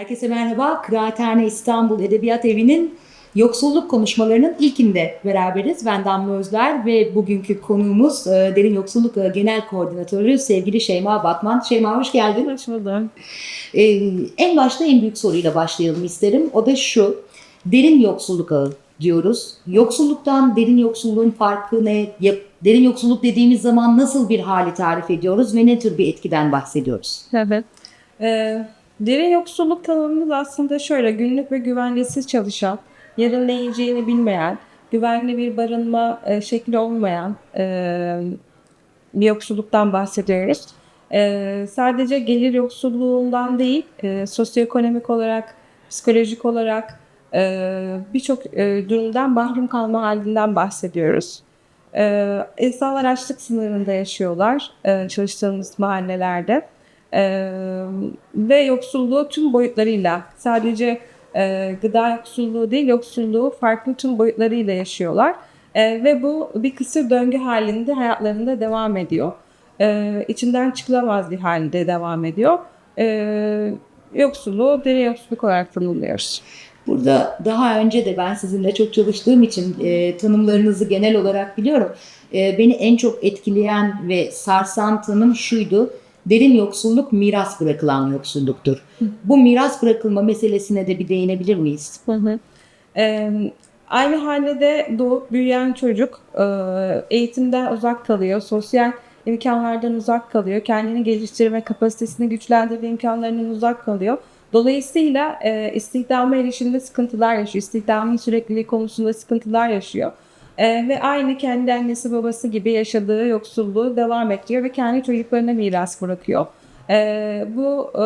Herkese merhaba. Kıraathane İstanbul Edebiyat Evi'nin yoksulluk konuşmalarının ilkinde beraberiz. Ben Damla Özler ve bugünkü konuğumuz e, Derin Yoksulluk e, Genel Koordinatörü sevgili Şeyma Batman. Şeyma hoş geldin. Hoş buldum. Ee, en başta en büyük soruyla başlayalım isterim. O da şu. Derin yoksulluk ağı diyoruz. Yoksulluktan derin yoksulluğun farkı ne? Derin yoksulluk dediğimiz zaman nasıl bir hali tarif ediyoruz ve ne tür bir etkiden bahsediyoruz? Evet. Ee, derin yoksulluk tanımımız aslında şöyle günlük ve güvencesiz çalışan, yarın ne yiyeceğini bilmeyen, güvenli bir barınma e, şekli olmayan e, bir yoksulluktan bahsediyoruz. E, sadece gelir yoksulluğundan değil, e, sosyoekonomik olarak, psikolojik olarak e, birçok e, durumdan mahrum kalma halinden bahsediyoruz. E, insanlar açlık sınırında yaşıyorlar e, çalıştığımız mahallelerde. Ee, ve yoksulluğu tüm boyutlarıyla sadece e, gıda yoksulluğu değil yoksulluğu farklı tüm boyutlarıyla yaşıyorlar. Ee, ve bu bir kısır döngü halinde hayatlarında devam ediyor. Ee, içinden çıkılamaz bir halde devam ediyor. Ee, yoksulluğu derin yoksulluk olarak tanımlıyoruz. Burada daha önce de ben sizinle çok çalıştığım için e, tanımlarınızı genel olarak biliyorum. E, beni en çok etkileyen ve sarsan tanım şuydu. Derin yoksulluk miras bırakılan yoksulluktur. Bu miras bırakılma meselesine de bir değinebilir miyiz? Ee, aynı hanede doğup büyüyen çocuk e, eğitimden uzak kalıyor, sosyal imkanlardan uzak kalıyor, kendini geliştirme kapasitesini güçlendirme imkanlarından uzak kalıyor. Dolayısıyla e, istihdama erişimde sıkıntılar yaşıyor, istihdamın sürekliliği konusunda sıkıntılar yaşıyor. E, ve aynı kendi annesi babası gibi yaşadığı yoksulluğu devam ettiriyor ve kendi çocuklarına miras bırakıyor. E, bu e,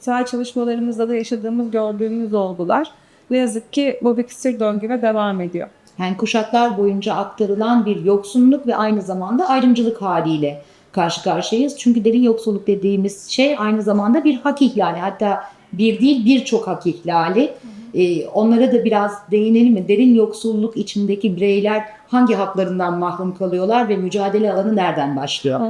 saha çalışmalarımızda da yaşadığımız, gördüğümüz olgular. Ne yazık ki bu bir kısır döngüye devam ediyor. Yani kuşaklar boyunca aktarılan bir yoksunluk ve aynı zamanda ayrımcılık haliyle karşı karşıyayız. Çünkü derin yoksulluk dediğimiz şey aynı zamanda bir hak ihlali. Hatta bir değil birçok hak ihlali. Ee, onlara da biraz değinelim mi? Derin yoksulluk içindeki bireyler hangi haklarından mahrum kalıyorlar ve mücadele alanı nereden başlıyor?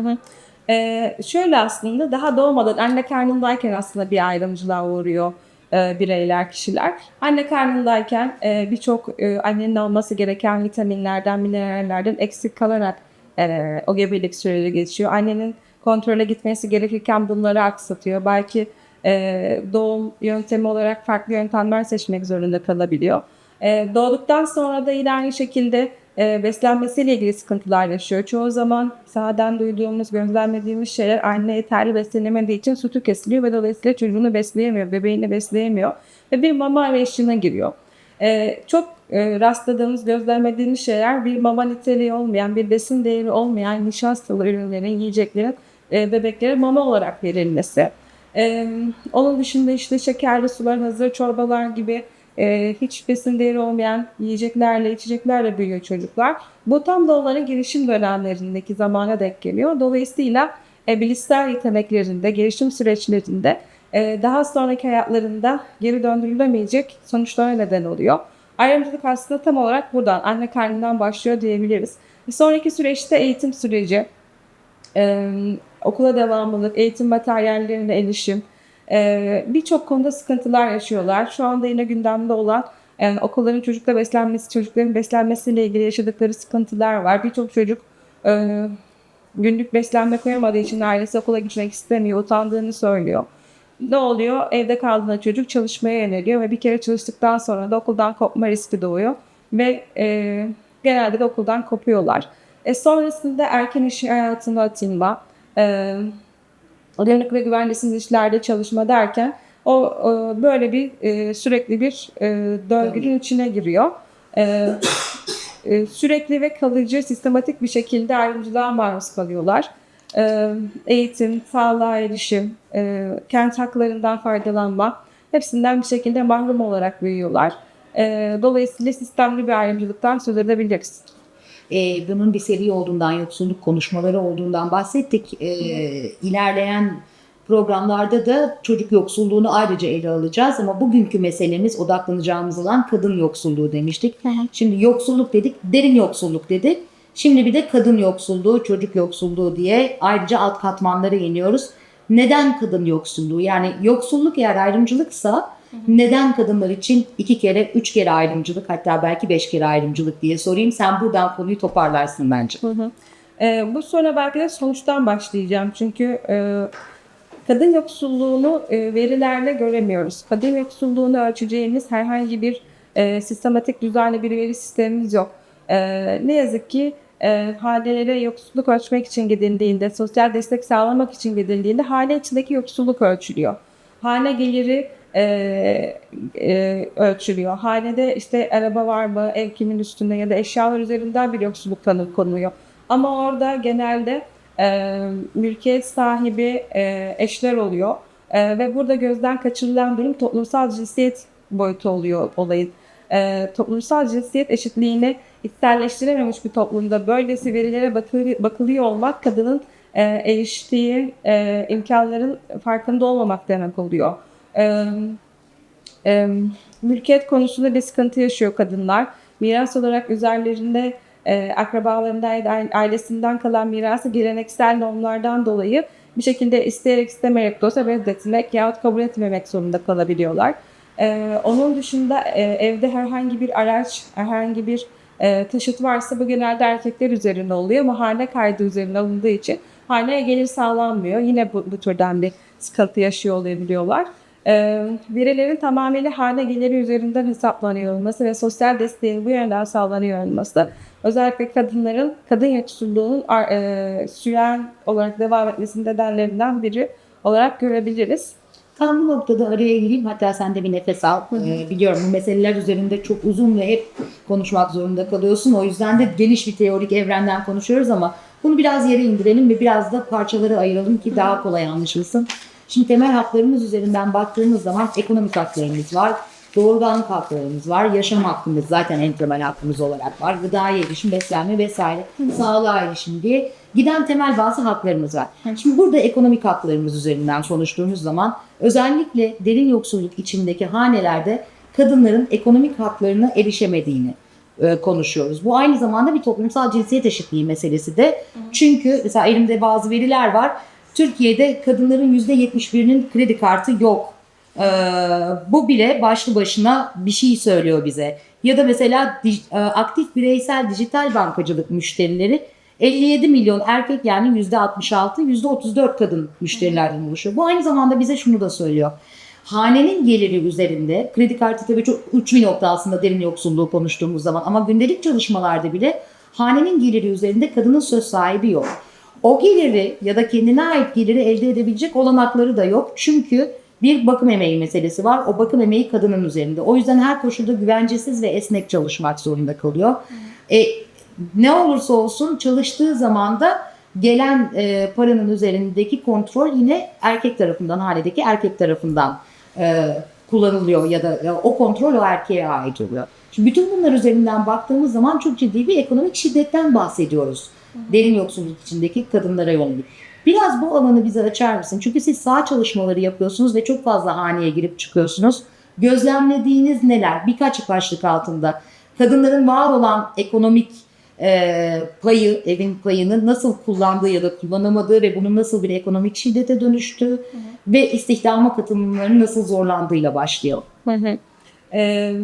Ee, şöyle aslında daha doğmadan anne karnındayken aslında bir ayrımcılığa uğruyor e, bireyler, kişiler. Anne karnındayken e, birçok e, annenin alması gereken vitaminlerden, minerallerden eksik kalarak e, o gebelik süreci geçiyor. Annenin kontrole gitmesi gerekirken bunları aksatıyor. Belki e, doğum yöntemi olarak farklı yöntemler seçmek zorunda kalabiliyor. E, doğduktan sonra da yine aynı şekilde e, beslenmesiyle ilgili sıkıntılar yaşıyor. Çoğu zaman sahadan duyduğumuz, gözlemlediğimiz şeyler anne yeterli beslenemediği için sütü kesiliyor ve dolayısıyla çocuğunu besleyemiyor, bebeğini besleyemiyor ve bir mama arayışına giriyor. E, çok e, rastladığımız, gözlemlediğimiz şeyler bir mama niteliği olmayan, bir besin değeri olmayan nişastalı ürünlerin, yiyeceklerin e, bebeklere mama olarak verilmesi. E, onun dışında işte şekerli sular, hazır çorbalar gibi e, hiç besin değeri olmayan yiyeceklerle, içeceklerle büyüyor çocuklar. Bu tam da onların gelişim dönemlerindeki zamana denk geliyor. Dolayısıyla e, bilişsel yeteneklerinde, gelişim süreçlerinde e, daha sonraki hayatlarında geri döndürülemeyecek sonuçlara neden oluyor. Ayrımcılık aslında tam olarak buradan, anne karnından başlıyor diyebiliriz. Sonraki süreçte eğitim süreci, okula devamlılık, eğitim materyallerine erişim, e, birçok konuda sıkıntılar yaşıyorlar. Şu anda yine gündemde olan yani okulların çocukla beslenmesi, çocukların beslenmesiyle ilgili yaşadıkları sıkıntılar var. Birçok çocuk e, günlük beslenme koyamadığı için ailesi okula gitmek istemiyor, utandığını söylüyor. Ne oluyor? Evde kaldığında çocuk çalışmaya yöneliyor ve bir kere çalıştıktan sonra da okuldan kopma riski doğuyor. Ve e, genelde de okuldan kopuyorlar. E, sonrasında erken iş hayatına atılma, e, ve güvenlisiz işlerde çalışma derken o e, böyle bir e, sürekli bir e, döngünün içine giriyor. E, e, sürekli ve kalıcı, sistematik bir şekilde ayrımcılığa maruz kalıyorlar. E, eğitim, sağlığa erişim, e, kent haklarından faydalanma hepsinden bir şekilde mahrum olarak büyüyorlar. E, dolayısıyla sistemli bir ayrımcılıktan söz edebiliriz. E, bunun bir seri olduğundan, yoksulluk konuşmaları olduğundan bahsettik. E, ilerleyen programlarda da çocuk yoksulluğunu ayrıca ele alacağız ama bugünkü meselemiz odaklanacağımız alan kadın yoksulluğu demiştik. Şimdi yoksulluk dedik, derin yoksulluk dedik. Şimdi bir de kadın yoksulluğu, çocuk yoksulluğu diye ayrıca alt katmanlara iniyoruz. neden kadın yoksulluğu? Yani yoksulluk eğer ayrımcılıksa neden kadınlar için iki kere, üç kere ayrımcılık hatta belki beş kere ayrımcılık diye sorayım. Sen buradan konuyu toparlarsın bence. Hı hı. Ee, bu sonra belki de sonuçtan başlayacağım. Çünkü e, kadın yoksulluğunu e, verilerle göremiyoruz. Kadın yoksulluğunu ölçeceğimiz herhangi bir e, sistematik düzenli bir veri sistemimiz yok. E, ne yazık ki e, hanelere yoksulluk ölçmek için gidildiğinde, sosyal destek sağlamak için gidildiğinde hane içindeki yoksulluk ölçülüyor. Hane geliri e, e, ölçülüyor. Hanede işte araba var mı, ev kimin üstünde ya da eşyalar üzerinden bir yoksulluk tanı konuluyor. Ama orada genelde e, mülkiyet sahibi e, eşler oluyor. E, ve burada gözden kaçırılan durum toplumsal cinsiyet boyutu oluyor olayın. E, toplumsal cinsiyet eşitliğini içselleştirememiş bir toplumda böylesi verilere bakı- bakılıyor olmak kadının e, eriştiği e, imkanların farkında olmamak demek oluyor. E, e, mülkiyet konusunda bir sıkıntı yaşıyor kadınlar. Miras olarak üzerlerinde e, akrabalarından ya ailesinden kalan mirası geleneksel normlardan dolayı bir şekilde isteyerek istemeyerek de olsa reddetmek yahut kabul etmemek zorunda kalabiliyorlar. E, onun dışında e, evde herhangi bir araç, herhangi bir e, taşıt varsa bu genelde erkekler üzerinde oluyor ama hane kaydı üzerine alındığı için haneye gelir sağlanmıyor. Yine bu, bu türden bir sıkıntı yaşıyor olabiliyorlar. Verilerin tamamıyla hane geliri üzerinden hesaplanıyor olması ve sosyal desteğin bu yönden sağlanıyor olması özellikle kadınların kadın yoksulluğunun e, süren olarak devam etmesinin nedenlerinden biri olarak görebiliriz. Tam bu noktada araya gireyim hatta sen de bir nefes al. Ee, biliyorum bu meseleler üzerinde çok uzun ve hep konuşmak zorunda kalıyorsun. O yüzden de geniş bir teorik evrenden konuşuyoruz ama bunu biraz yere indirelim ve biraz da parçalara ayıralım ki daha kolay anlaşılsın. Şimdi temel haklarımız üzerinden baktığımız zaman ekonomik haklarımız var, doğurganlık haklarımız var, yaşam hakkımız zaten en temel hakkımız olarak var, gıdaya erişim, beslenme vesaire, sağlığa erişim diye giden temel bazı haklarımız var. Şimdi burada ekonomik haklarımız üzerinden konuştuğumuz zaman özellikle derin yoksulluk içindeki hanelerde kadınların ekonomik haklarına erişemediğini e, konuşuyoruz. Bu aynı zamanda bir toplumsal cinsiyet eşitliği meselesi de. Çünkü mesela elimde bazı veriler var. Türkiye'de kadınların %71'inin kredi kartı yok. Ee, bu bile başlı başına bir şey söylüyor bize. Ya da mesela e, aktif bireysel dijital bankacılık müşterileri 57 milyon erkek yani %66, %34 kadın müşterilerden oluşuyor. Bu aynı zamanda bize şunu da söylüyor. Hanenin geliri üzerinde, kredi kartı tabii çok uç bir nokta aslında derin yoksulluğu konuştuğumuz zaman ama gündelik çalışmalarda bile hanenin geliri üzerinde kadının söz sahibi yok. O geliri ya da kendine ait geliri elde edebilecek olanakları da yok. Çünkü bir bakım emeği meselesi var. O bakım emeği kadının üzerinde. O yüzden her koşulda güvencesiz ve esnek çalışmak zorunda kalıyor. E, ne olursa olsun çalıştığı zaman da gelen e, paranın üzerindeki kontrol yine erkek tarafından, haledeki erkek tarafından e, kullanılıyor ya da e, o kontrol o erkeğe ait oluyor. Şimdi bütün bunlar üzerinden baktığımız zaman çok ciddi bir ekonomik şiddetten bahsediyoruz. Derin yoksulluk içindeki kadınlara yönelik. Biraz bu alanı bize açar mısın? Çünkü siz sağ çalışmaları yapıyorsunuz ve çok fazla haneye girip çıkıyorsunuz. Gözlemlediğiniz neler? Birkaç başlık altında. Kadınların var olan ekonomik e, payı, evin payını nasıl kullandığı ya da kullanamadığı ve bunun nasıl bir ekonomik şiddete dönüştüğü ve istihdama katılımlarının nasıl zorlandığıyla başlıyor. Hı hı. Ee,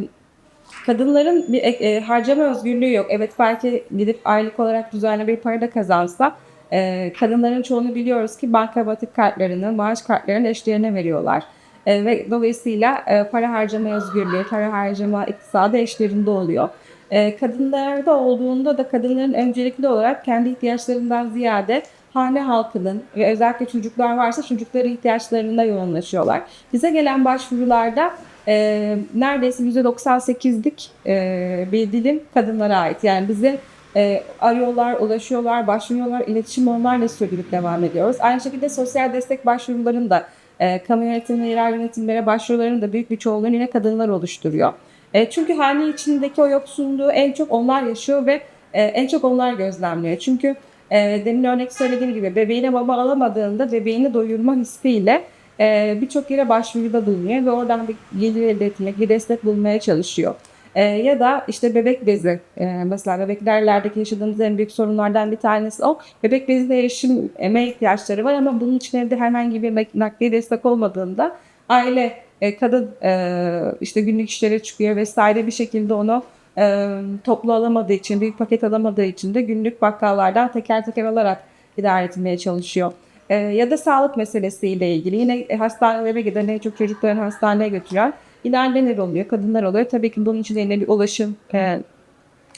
kadınların bir e, e, harcama özgürlüğü yok. Evet belki gidip aylık olarak düzenli bir para da kazansa e, kadınların çoğunu biliyoruz ki bankamatik kartlarını, maaş kartlarını eşlerine veriyorlar. E, ve dolayısıyla e, para harcama özgürlüğü, para harcama iktisadı eşlerinde oluyor. E, kadınlarda olduğunda da kadınların öncelikli olarak kendi ihtiyaçlarından ziyade hane halkının ve özellikle çocuklar varsa çocukların ihtiyaçlarına yoğunlaşıyorlar. Bize gelen başvurularda e, neredeyse %98'lik e, bir dilim kadınlara ait. Yani bize e, arıyorlar, ulaşıyorlar, başvuruyorlar, iletişim onlarla sürdürüp devam ediyoruz. Aynı şekilde sosyal destek başvurularını da e, kamu yönetimi, yerel yönetimlere başvuruların da büyük bir çoğunluğunu yine kadınlar oluşturuyor. E, çünkü hane içindeki o yoksunluğu en çok onlar yaşıyor ve e, en çok onlar gözlemliyor. Çünkü e, demin örnek söylediğim gibi bebeğine baba alamadığında bebeğini doyurma hissiyle e, birçok yere başvuruda bulunuyor ve oradan bir gelir elde etmek, bir destek bulmaya çalışıyor. E, ya da işte bebek bezi. E, mesela bebeklerlerdeki yaşadığımız en büyük sorunlardan bir tanesi o. Bebek bezine erişime ihtiyaçları var ama bunun için evde herhangi bir mak- nakli destek olmadığında aile e, kadın e, işte günlük işlere çıkıyor vesaire bir şekilde onu e, toplu alamadığı için, büyük paket alamadığı için de günlük bakkallardan teker teker alarak idare etmeye çalışıyor. E, ya da sağlık meselesiyle ilgili yine hastanelere giden en çok çocuklarını hastaneye götüren ilerlemeler oluyor, kadınlar oluyor. Tabii ki bunun için yine bir ulaşım e,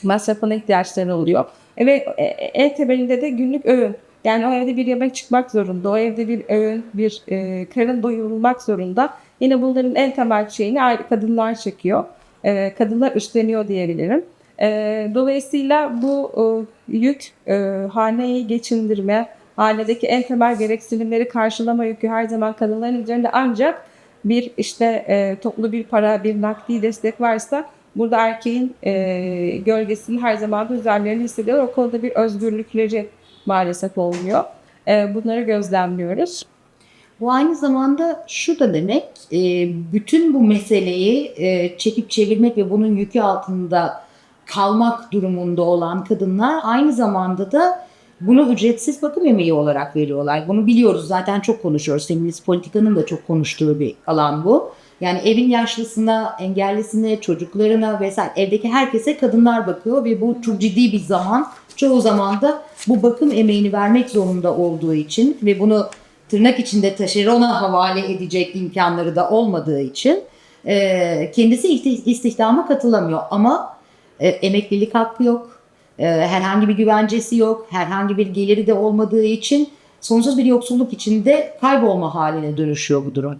masrafına ihtiyaçları oluyor. E, Ve e, en temelinde de günlük öğün. Yani o evde bir yemek çıkmak zorunda, o evde bir öğün, bir e, karın doyurulmak zorunda. Yine bunların en temel şeyini ayrı kadınlar çekiyor. E, kadınlar üstleniyor diyebilirim. E, dolayısıyla bu e, yük e, haneyi geçindirme, hanedeki en temel gereksinimleri karşılama yükü her zaman kadınların üzerinde ancak bir işte e, toplu bir para, bir nakdi destek varsa burada erkeğin e, gölgesini her zaman da üzerlerine hissediyor. O konuda bir özgürlükleri maalesef olmuyor. E, bunları gözlemliyoruz. Bu aynı zamanda şu da demek, e, bütün bu meseleyi e, çekip çevirmek ve bunun yükü altında kalmak durumunda olan kadınlar aynı zamanda da bunu ücretsiz bakım emeği olarak veriyorlar. Bunu biliyoruz zaten çok konuşuyoruz. Feminist politikanın da çok konuştuğu bir alan bu. Yani evin yaşlısına, engellisine, çocuklarına vesaire evdeki herkese kadınlar bakıyor ve bu çok ciddi bir zaman. Çoğu zaman da bu bakım emeğini vermek zorunda olduğu için ve bunu tırnak içinde taşerona havale edecek imkanları da olmadığı için kendisi istihdama katılamıyor. Ama emeklilik hakkı yok, herhangi bir güvencesi yok, herhangi bir geliri de olmadığı için sonsuz bir yoksulluk içinde kaybolma haline dönüşüyor bu durum.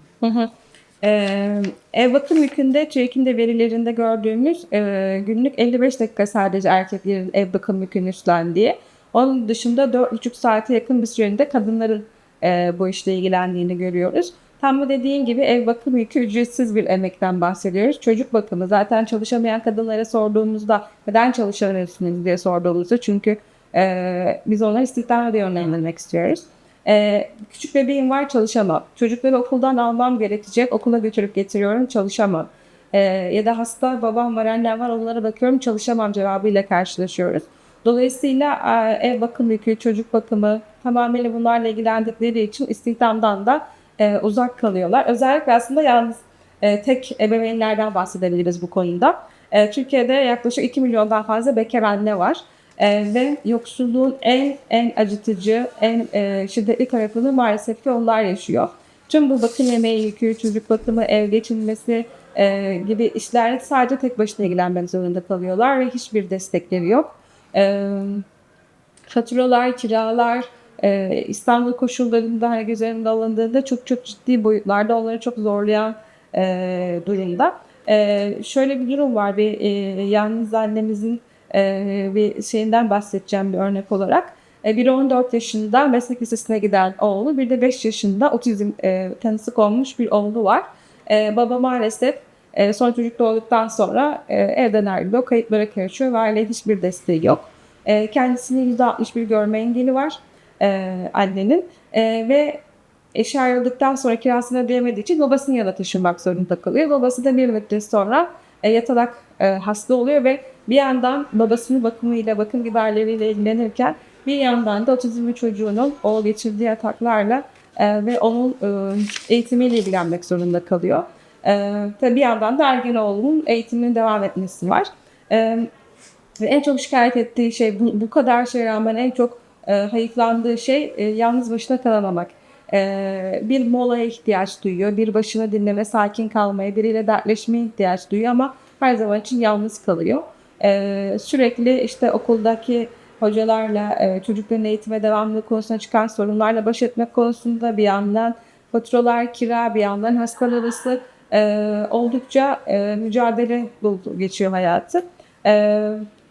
Ee, ev bakım yükünde TÜİK'in de verilerinde gördüğümüz e, günlük 55 dakika sadece erkeklerin ev bakım yükünü üstlendiği. Onun dışında 4,5 saate yakın bir sürede kadınların e, bu işle ilgilendiğini görüyoruz. Tam bu dediğin gibi ev bakım yükü ücretsiz bir emekten bahsediyoruz. Çocuk bakımı zaten çalışamayan kadınlara sorduğumuzda neden çalışamıyorsunuz diye sorduğumuzda çünkü e, biz onları istihdama da yönlendirmek istiyoruz. Ee, küçük bebeğim var çalışamam. Çocukları okuldan almam gerekecek. Okula götürüp getiriyorum çalışamam. Ee, ya da hasta babam var annem var onlara bakıyorum çalışamam cevabıyla karşılaşıyoruz. Dolayısıyla e, ev bakım yükü, çocuk bakımı tamamıyla bunlarla ilgilendikleri için istihdamdan da e, uzak kalıyorlar. Özellikle aslında yalnız e, tek ebeveynlerden bahsedebiliriz bu konuda. E, Türkiye'de yaklaşık 2 milyondan fazla bekar anne var. Ee, ve yoksulluğun en en acıtıcı, en e, şiddetli tarafını maalesef ki onlar yaşıyor. Tüm bu bakım yemeği yükü, çocuk bakımı, ev geçinmesi e, gibi işlerle sadece tek başına ilgilenmek zorunda kalıyorlar ve hiçbir destekleri yok. E, faturalar, kiralar, e, İstanbul koşullarında göz önünde alındığında çok çok ciddi boyutlarda onları çok zorlayan e, durumda. E, şöyle bir durum var bir e, yalnız annemizin e, bir şeyinden bahsedeceğim bir örnek olarak. E, biri 14 yaşında meslek lisesine giden oğlu, bir de 5 yaşında otizm e, tanısı konmuş bir oğlu var. E, baba maalesef e, son çocuk doğduktan sonra e, evden ayrılıyor, kayıplara karışıyor ve aileye hiçbir desteği yok. E, kendisinin %61 görme engeli var e, annenin E, ve eşi ayrıldıktan sonra kirasını ödeyemediği için babasının yanına taşınmak zorunda kalıyor. Babası da bir müddet sonra e, yatalak e, hasta oluyor ve bir yandan babasının bakımıyla, bakım giderleriyle ilgilenirken bir yandan da otizmli çocuğunun o geçirdiği ataklarla e, ve onun e, eğitimiyle ilgilenmek zorunda kalıyor. E, tabii bir yandan da Ergenoğlu'nun eğitiminin devam etmesi var. E, en çok şikayet ettiği şey bu, bu kadar şeye rağmen en çok e, hayıflandığı şey e, yalnız başına kalamamak. E, bir molaya ihtiyaç duyuyor, bir başına dinleme, sakin kalmaya, biriyle dertleşmeye ihtiyaç duyuyor ama her zaman için yalnız kalıyor. E, sürekli işte okuldaki hocalarla, e, çocukların eğitime devamlılığı konusunda çıkan sorunlarla baş etmek konusunda bir yandan faturalar, kira, bir yandan hastalarısı e, oldukça e, mücadele dolu geçiyor hayatı. E,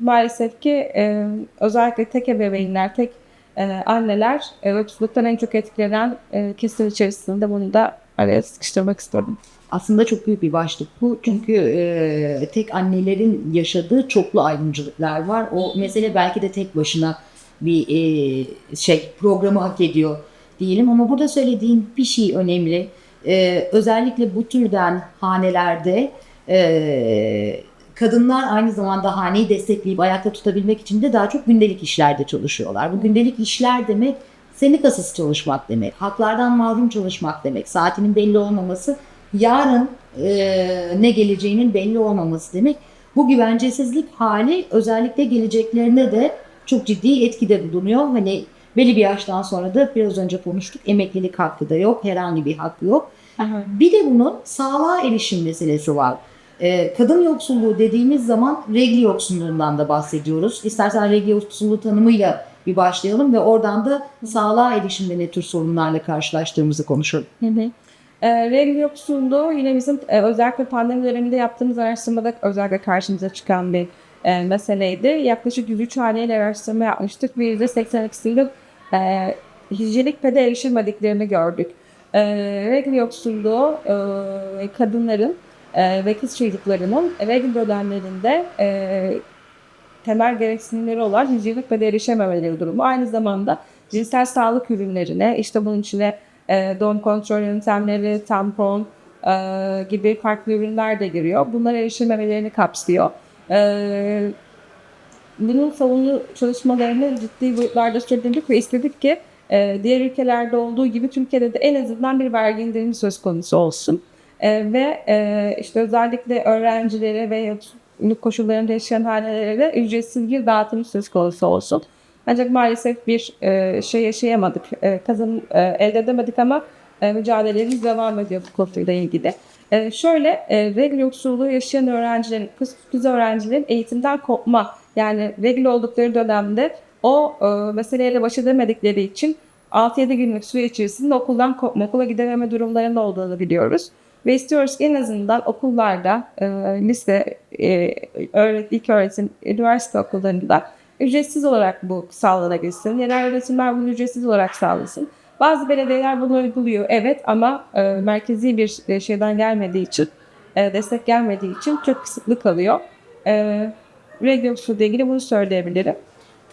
maalesef ki e, özellikle tek ebeveynler, tek e, anneler e, yoksulluktan en çok etkilenen e, kesim içerisinde bunu da araya sıkıştırmak istedim. Aslında çok büyük bir başlık bu. Çünkü e, tek annelerin yaşadığı çoklu ayrımcılıklar var. O mesele belki de tek başına bir e, şey programı hak ediyor diyelim. Ama burada söylediğin bir şey önemli. E, özellikle bu türden hanelerde e, kadınlar aynı zamanda haneyi destekleyip ayakta tutabilmek için de daha çok gündelik işlerde çalışıyorlar. Bu gündelik işler demek sendikasız çalışmak demek, haklardan mahrum çalışmak demek, saatinin belli olmaması, yarın e, ne geleceğinin belli olmaması demek. Bu güvencesizlik hali özellikle geleceklerine de çok ciddi etkide bulunuyor. Hani belli bir yaştan sonra da biraz önce konuştuk emeklilik hakkı da yok, herhangi bir hakkı yok. Bir de bunun sağlığa erişim meselesi var. Ee, kadın yoksulluğu dediğimiz zaman regl yoksulluğundan da bahsediyoruz. İstersen regl yoksulluğu tanımıyla bir başlayalım ve oradan da sağlığa erişimde ne tür sorunlarla karşılaştığımızı konuşalım. Hı. E, regl yoksulluğu yine bizim e, özellikle pandemi döneminde yaptığımız araştırmada özellikle karşımıza çıkan bir e, meseleydi. Yaklaşık 103 haneyle araştırma yapmıştık ve %82'sinde e, hijyenik pede erişilmediklerini gördük. E, regl yoksulluğu e, kadınların e, ve kız çocuklarının regl dönemlerinde e, temel gereksinimleri olan hijyenik pede erişememeleri durumu. Aynı zamanda cinsel sağlık ürünlerine, işte bunun içine e, doğum kontrol yöntemleri, tampon e, gibi farklı ürünler de giriyor. Bunlar erişilmemelerini kapsıyor. E, bunun savunu çalışmalarını ciddi boyutlarda sürdürdük ve istedik ki e, diğer ülkelerde olduğu gibi Türkiye'de de en azından bir vergi indirimi söz konusu olsun. E, ve e, işte özellikle öğrencilere ve yoksulluk koşullarında yaşayan hanelere ücretsiz bir dağıtım söz konusu olsun. Ancak maalesef bir e, şey yaşayamadık, e, kazanım e, elde edemedik ama e, mücadelemiz devam ediyor bu konuyla ilgili. E, şöyle, e, regl yoksulluğu yaşayan öğrencilerin, kız, kız öğrencilerin eğitimden kopma, yani regl oldukları dönemde o e, meseleyle baş edemedikleri için 6-7 günlük süre içerisinde okuldan kopma, okula gidememe durumlarının olduğunu biliyoruz. Ve istiyoruz ki en azından okullarda, e, lise, e, öğret, ilk öğretim, üniversite okullarında ücretsiz olarak bu sağlanabilsin. Yerel öğretimler bunu ücretsiz olarak sağlasın. Bazı belediyeler bunu uyguluyor evet ama e, merkezi bir e, şeyden gelmediği için, e, destek gelmediği için çok kısıtlı kalıyor. E, ile ilgili bunu söyleyebilirim.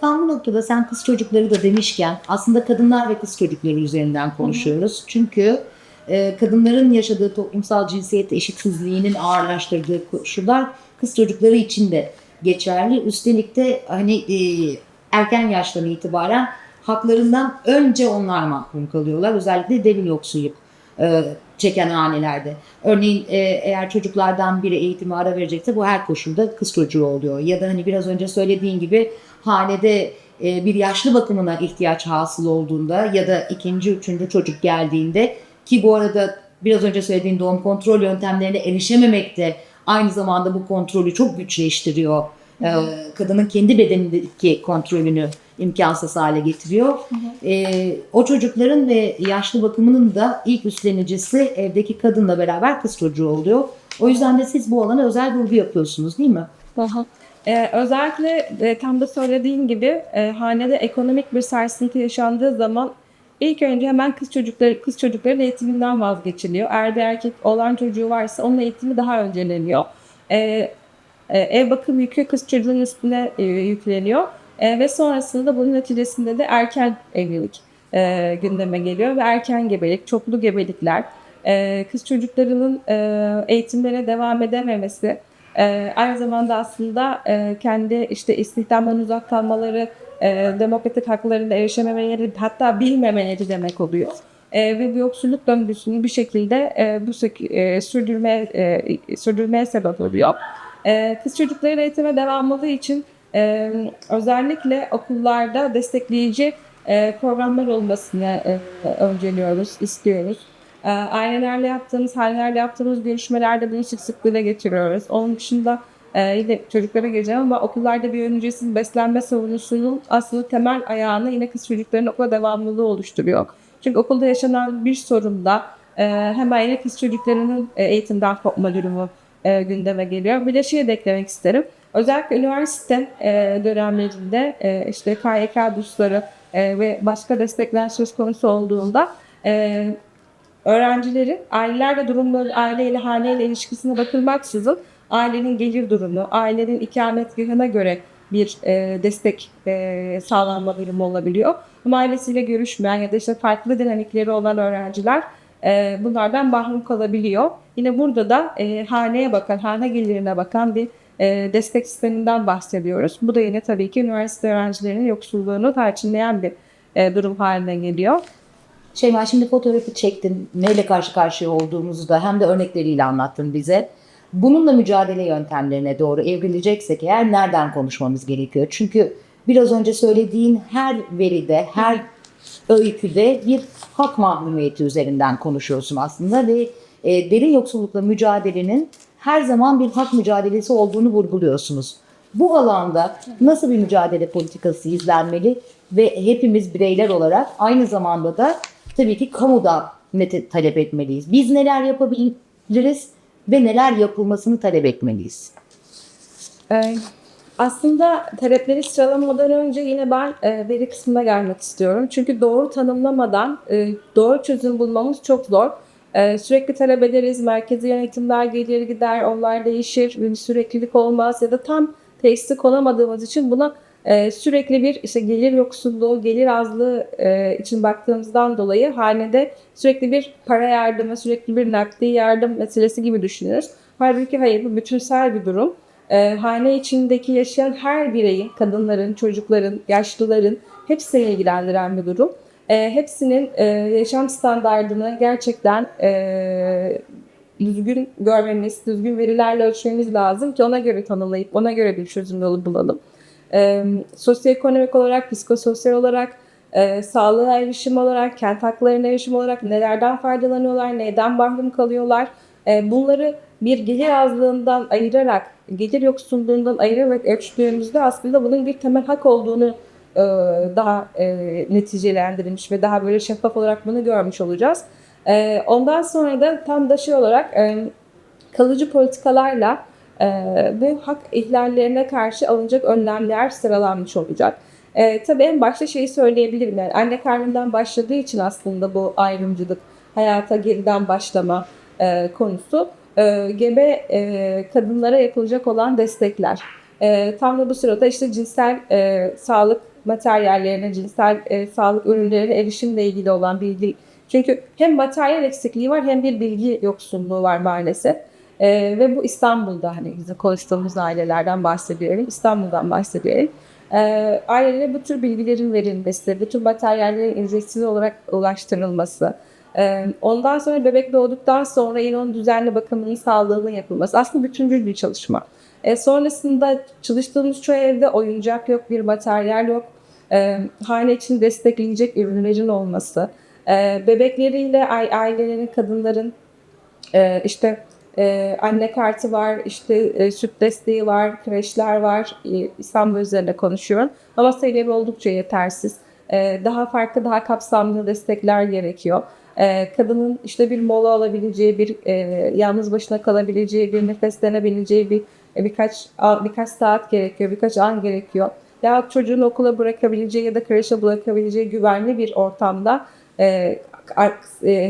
Tam bu noktada sen kız çocukları da demişken aslında kadınlar ve kız çocukları üzerinden konuşuyoruz. Çünkü e, kadınların yaşadığı toplumsal cinsiyet eşitsizliğinin ağırlaştırdığı koşullar kız çocukları için de geçerli. Üstelik de hani e, erken yaştan itibaren haklarından önce onlar mahrum kalıyorlar. Özellikle delil yoksulluk e, çeken hanelerde. Örneğin e, eğer çocuklardan biri eğitime ara verecekse bu her koşulda kız çocuğu oluyor. Ya da hani biraz önce söylediğin gibi hanede bir yaşlı bakımına ihtiyaç hasıl olduğunda ya da ikinci, üçüncü çocuk geldiğinde ki bu arada biraz önce söylediğin doğum kontrol yöntemlerine erişememek de aynı zamanda bu kontrolü çok güçleştiriyor. Ee, kadının kendi bedenindeki kontrolünü imkansız hale getiriyor. Ee, o çocukların ve yaşlı bakımının da ilk üstlenicisi evdeki kadınla beraber kız çocuğu oluyor. O yüzden de siz bu alana özel vurgu yapıyorsunuz değil mi? Ee, özellikle e, tam da söylediğin gibi e, hanede ekonomik bir sarsıntı yaşandığı zaman ilk önce hemen kız çocukları kız çocukların eğitiminden vazgeçiliyor. Eğer bir erkek olan çocuğu varsa onun eğitimi daha önceleniyor. Ee, e, ev bakım yükü kız çocuğun üstüne e, yükleniyor E, ve sonrasında da bunun neticesinde de erken evlilik e, gündeme geliyor ve erken gebelik, çoklu gebelikler, e, kız çocuklarının e, eğitimlere devam edememesi, e, aynı zamanda aslında e, kendi işte istihdamdan uzak kalmaları, e, demokratik haklarına erişememeleri, hatta bilmemeleri demek oluyor. E, ve bu yoksulluk döngüsünü bir şekilde e, bu e, sürdürmeye e, sürdürmeye sebep oluyor. E, kız çocukları eğitime devamlılığı için e, özellikle okullarda destekleyici e, programlar olmasını e, önceliyoruz, istiyoruz. E, ailelerle yaptığımız, hanelerle yaptığımız görüşmelerde bunu sık sık dile getiriyoruz. Onun dışında e, yine çocuklara geleceğim ama okullarda bir ücretsiz beslenme savunusunun aslında temel ayağını yine kız çocukların okula devamlılığı oluşturuyor. Çünkü okulda yaşanan bir sorunda e, hemen yine kız çocuklarının e, eğitimden kopma durumu e, gündeme geliyor. Bir de şey de eklemek isterim. Özellikle üniversite e, dönemlerinde e, işte KYK bursları e, ve başka destekler söz konusu olduğunda e, öğrencilerin ailelerle durumları, aileyle haneyle ilişkisine bakılmaksızın ailenin gelir durumu, ailenin ikametgahına göre bir e, destek e, sağlanma durumu olabiliyor. Ama ailesiyle görüşmeyen ya da işte farklı dinamikleri olan öğrenciler e, bunlardan mahrum kalabiliyor. Yine burada da e, haneye bakan, hane gelirine bakan bir e, destek sisteminden bahsediyoruz. Bu da yine tabii ki üniversite öğrencilerinin yoksulluğunu tarçınlayan bir e, durum haline geliyor. Şeyma şimdi fotoğrafı çektin. Neyle karşı karşıya olduğumuzu da hem de örnekleriyle anlattın bize. Bununla mücadele yöntemlerine doğru evrileceksek eğer nereden konuşmamız gerekiyor? Çünkü biraz önce söylediğin her veride, her öyküde bir hak mahrumiyeti üzerinden konuşuyorsun aslında ve e, derin yoksullukla mücadelenin her zaman bir hak mücadelesi olduğunu vurguluyorsunuz. Bu alanda nasıl bir mücadele politikası izlenmeli ve hepimiz bireyler olarak aynı zamanda da tabii ki kamuda ne talep etmeliyiz? Biz neler yapabiliriz ve neler yapılmasını talep etmeliyiz? Ee, aslında talepleri sıralamadan önce yine ben e, veri kısmına gelmek istiyorum. Çünkü doğru tanımlamadan e, doğru çözüm bulmamız çok zor. E, sürekli talep ederiz, merkezi yönetimler gelir gider, onlar değişir, bir süreklilik olmaz ya da tam tesis konamadığımız için buna e, sürekli bir işte gelir yoksulluğu, gelir azlığı e, için baktığımızdan dolayı hanede sürekli bir para yardımı, sürekli bir nakdi yardım meselesi gibi düşünürüz. Halbuki hayır bu bütünsel bir durum e, hane içindeki yaşayan her bireyin, kadınların, çocukların, yaşlıların hepsini ilgilendiren bir durum. E, hepsinin e, yaşam standartını gerçekten e, düzgün görmemiz, düzgün verilerle ölçmemiz lazım ki ona göre tanımlayıp ona göre bir çözüm yolu bulalım. E, sosyoekonomik olarak, psikososyal olarak, e, sağlığa erişim olarak, kent haklarına erişim olarak nelerden faydalanıyorlar, neyden mahrum kalıyorlar. E, bunları bir gelir azlığından ayırarak, gelir yoksulluğundan ayırarak ölçtüğümüzde aslında bunun bir temel hak olduğunu e, daha e, neticelendirilmiş ve daha böyle şeffaf olarak bunu görmüş olacağız. E, ondan sonra da tam da şey olarak e, kalıcı politikalarla e, bu hak ihlallerine karşı alınacak önlemler sıralanmış olacak. E, tabii en başta şeyi söyleyebilirim yani anne karnından başladığı için aslında bu ayrımcılık, hayata geriden başlama e, konusu e, gebe e, kadınlara yapılacak olan destekler. E, tam da bu sırada işte cinsel e, sağlık materyallerine, cinsel e, sağlık ürünlerine erişimle ilgili olan bilgi. Çünkü hem materyal eksikliği var hem bir bilgi yoksunluğu var maalesef. E, ve bu İstanbul'da hani bizim konuştuğumuz ailelerden bahsediyorum. İstanbul'dan bahsediyorum. E, ailelere bu tür bilgilerin verilmesi, bu tür materyallerin ücretsiz olarak ulaştırılması, ee, Ondan sonra bebek doğduktan sonra yine onun düzenli bakımının sağlığının yapılması. Aslında bütüncül bir çalışma. Ee, sonrasında çalıştığımız çoğu evde oyuncak yok, bir materyal yok. Ee, hane için destekleyecek ürünlerin olması. Ee, bebekleriyle ailelerin, kadınların e, işte e, anne kartı var, işte e, süt desteği var, kreşler var. E, İstanbul üzerinde konuşuyorum. Ama sayıları oldukça yetersiz. E, daha farklı, daha kapsamlı destekler gerekiyor. Ee, kadının işte bir mola alabileceği, bir e, yalnız başına kalabileceği, bir nefeslenebileceği bir e, birkaç birkaç saat gerekiyor, birkaç an gerekiyor. Ya çocuğunu okula bırakabileceği ya da kreşe bırakabileceği güvenli bir ortamda e, e,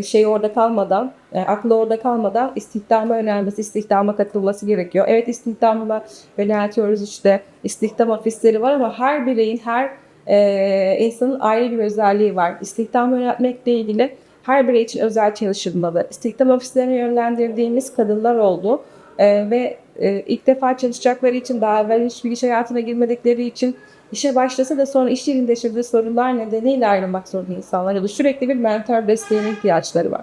şey orada kalmadan, e, aklı orada kalmadan istihdama yönelmesi, istihdama katılması gerekiyor. Evet istihdamla yöneltiyoruz işte istihdam ofisleri var ama her bireyin, her e, insanın ayrı bir özelliği var. İstihdam yöneltmekle ilgili her birey için özel çalışılmalı. İstihdam ofislerine yönlendirdiğimiz kadınlar oldu ee, ve e, ilk defa çalışacakları için daha evvel hiçbir iş hayatına girmedikleri için işe başlasa da sonra iş yerinde yaşadığı sorunlar nedeniyle ayrılmak zorunda insanlar ya da sürekli bir mentor desteğine ihtiyaçları var.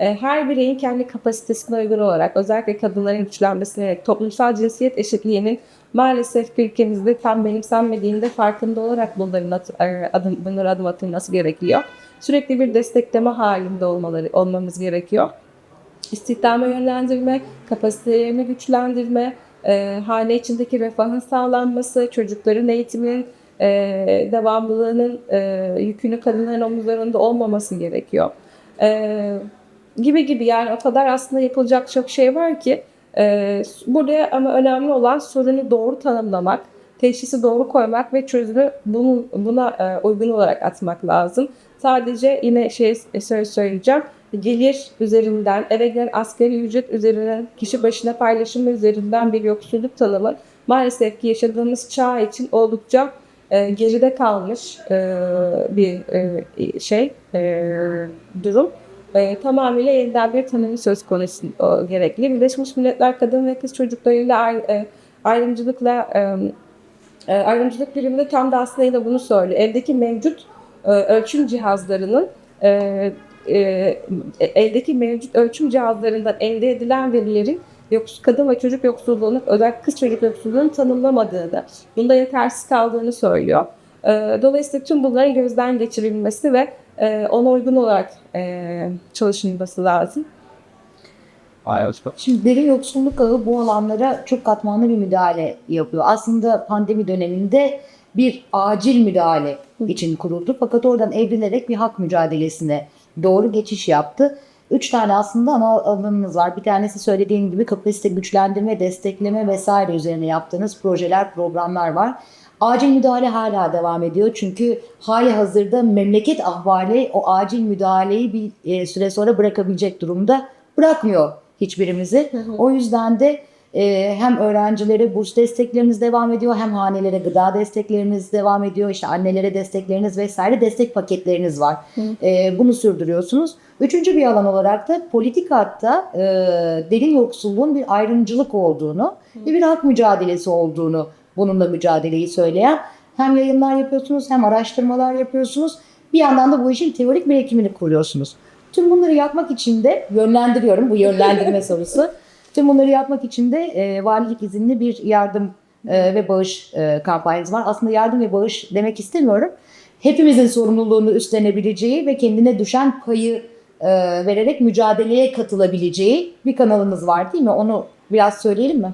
Ee, her bireyin kendi kapasitesine uygun olarak özellikle kadınların güçlenmesine toplumsal cinsiyet eşitliğinin maalesef ülkemizde tam benimsenmediğinde farkında olarak bunların adım, bunlara adım atılması gerekiyor sürekli bir destekleme halinde olmaları olmamız gerekiyor. İstihdama yönlendirme, kapasitelerini güçlendirme, e, hane içindeki refahın sağlanması, çocukların eğitiminin e, devamlılığının e, yükünü kadınların omuzlarında olmaması gerekiyor. E, gibi gibi yani o kadar aslında yapılacak çok şey var ki e, burada ama önemli olan sorunu doğru tanımlamak, teşhisi doğru koymak ve çözümü bunun, buna e, uygun olarak atmak lazım. Sadece yine şey söyleyeceğim. Gelir üzerinden, eve gelen asgari ücret üzerinden, kişi başına paylaşımı üzerinden bir yoksulluk tanımı maalesef ki yaşadığımız çağ için oldukça e, geride kalmış e, bir e, şey e, durum. E, tamamıyla yeniden bir tanımı söz konusu o, gerekli. Birleşmiş Milletler Kadın ve Kız Çocuklarıyla e, ayrımcılıkla e, e, ayrımcılık biriminde tam da aslında bunu söylüyor. Evdeki mevcut e, ölçüm cihazlarının e, e, eldeki mevcut ölçüm cihazlarından elde edilen verilerin yoks, kadın ve çocuk yoksulluğunu, özellikle kız çocuk yoksulluğunu tanımlamadığını, bunda yetersiz kaldığını söylüyor. E, dolayısıyla tüm bunların gözden geçirilmesi ve e, ona uygun olarak e, çalışılması lazım. Şimdi derin yoksulluk ağı bu alanlara çok katmanlı bir müdahale yapıyor. Aslında pandemi döneminde bir acil müdahale için kuruldu. Fakat oradan evrilerek bir hak mücadelesine doğru geçiş yaptı. Üç tane aslında ana alanımız var. Bir tanesi söylediğim gibi kapasite güçlendirme, destekleme vesaire üzerine yaptığınız projeler, programlar var. Acil müdahale hala devam ediyor. Çünkü hali hazırda memleket ahvali o acil müdahaleyi bir e, süre sonra bırakabilecek durumda bırakmıyor hiçbirimizi. O yüzden de e, hem öğrencilere burs desteklerimiz devam ediyor hem hanelere gıda desteklerimiz devam ediyor. İşte annelere destekleriniz vesaire destek paketleriniz var. E, bunu sürdürüyorsunuz. Üçüncü bir alan olarak da politik hatta e, derin yoksulluğun bir ayrımcılık olduğunu ve bir hak mücadelesi olduğunu bununla mücadeleyi söyleyen hem yayınlar yapıyorsunuz hem araştırmalar yapıyorsunuz. Bir yandan da bu işin teorik birikimini kuruyorsunuz. Tüm bunları yapmak için de yönlendiriyorum bu yönlendirme sorusu. Tüm bunları yapmak için de e, valilik izinli bir yardım e, ve bağış e, kampanyanız var. Aslında yardım ve bağış demek istemiyorum. Hepimizin sorumluluğunu üstlenebileceği ve kendine düşen payı e, vererek mücadeleye katılabileceği bir kanalımız var değil mi? Onu biraz söyleyelim mi?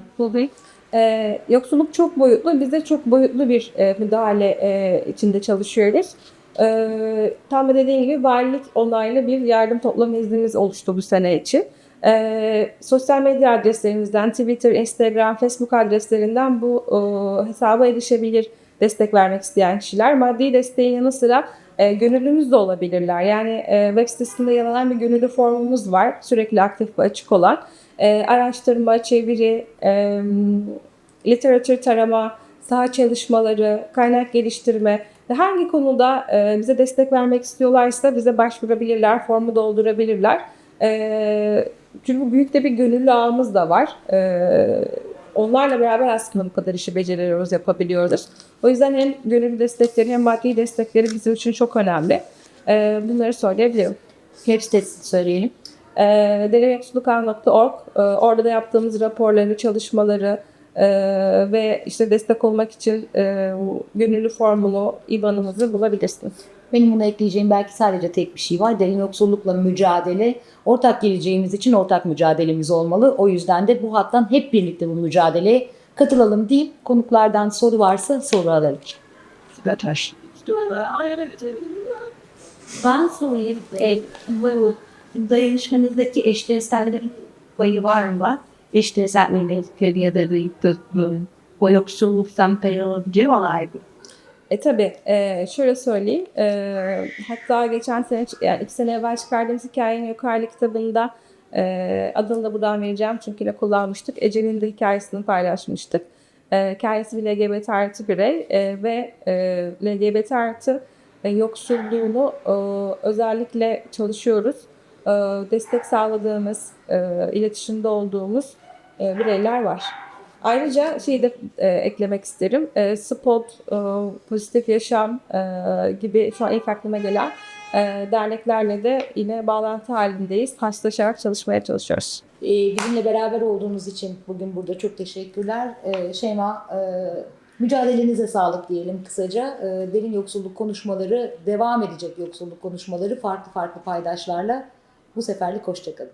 Ee, yoksulluk çok boyutlu. Biz de çok boyutlu bir e, müdahale e, içinde çalışıyoruz. Ee, tam da dediğim gibi valilik onaylı bir yardım toplama iznimiz oluştu bu sene için. Ee, sosyal medya adreslerimizden, Twitter, Instagram, Facebook adreslerinden bu e, hesaba erişebilir destek vermek isteyen kişiler. Maddi desteğin yanı sıra e, gönüllümüz de olabilirler. Yani e, web sitesinde yer alan bir gönüllü formumuz var. Sürekli aktif ve açık olan. E, araştırma, çeviri, e, literatür tarama, saha çalışmaları, kaynak geliştirme ve hangi konuda e, bize destek vermek istiyorlarsa bize başvurabilirler, formu doldurabilirler. E, çünkü büyük de bir gönüllü ağımız da var. E, onlarla beraber aslında bu kadar işi beceriyoruz, yapabiliyoruz. O yüzden hem gönüllü destekleri hem maddi destekleri bizim için çok önemli. E, bunları söyleyebilirim. Web sitesini söyleyelim. E, dereyoksullukal.org e, orada da yaptığımız raporları, çalışmaları e, ve işte destek olmak için e, gönüllü formunu, IBAN'ımızı bulabilirsiniz. Benim buna ekleyeceğim belki sadece tek bir şey var. Derin yoksullukla mücadele. Ortak geleceğimiz için ortak mücadelemiz olmalı. O yüzden de bu hattan hep birlikte bu mücadeleye katılalım deyip konuklardan soru varsa soru alalım. Ben sorayım. E, bu dayanışmanızdaki eşcinsellerin payı var mı? Eşcinsellerin kariyeleri bu yoksulluktan pay alabileceği olay mı? E tabi şöyle söyleyeyim. E, hatta geçen sene, yani iki sene evvel çıkardığımız hikayenin yukarıda kitabında e, adını da buradan vereceğim çünkü de kullanmıştık. Ece'nin de hikayesini paylaşmıştık. E, hikayesi bir LGBT artı birey e, ve e, LGBT artı e, yoksulluğunu e, özellikle çalışıyoruz. E, destek sağladığımız, e, iletişimde olduğumuz e, bireyler var. Ayrıca şeyi de e, eklemek isterim. E, Spot, e, Pozitif Yaşam e, gibi şu an ilk aklıma gelen e, derneklerle de yine bağlantı halindeyiz. Haşlaşarak çalışmaya çalışıyoruz. Ee, bizimle beraber olduğunuz için bugün burada çok teşekkürler. Ee, Şeyma, e, mücadelenize sağlık diyelim kısaca. Ee, derin yoksulluk konuşmaları, devam edecek yoksulluk konuşmaları farklı farklı paydaşlarla bu seferlik hoşçakalın.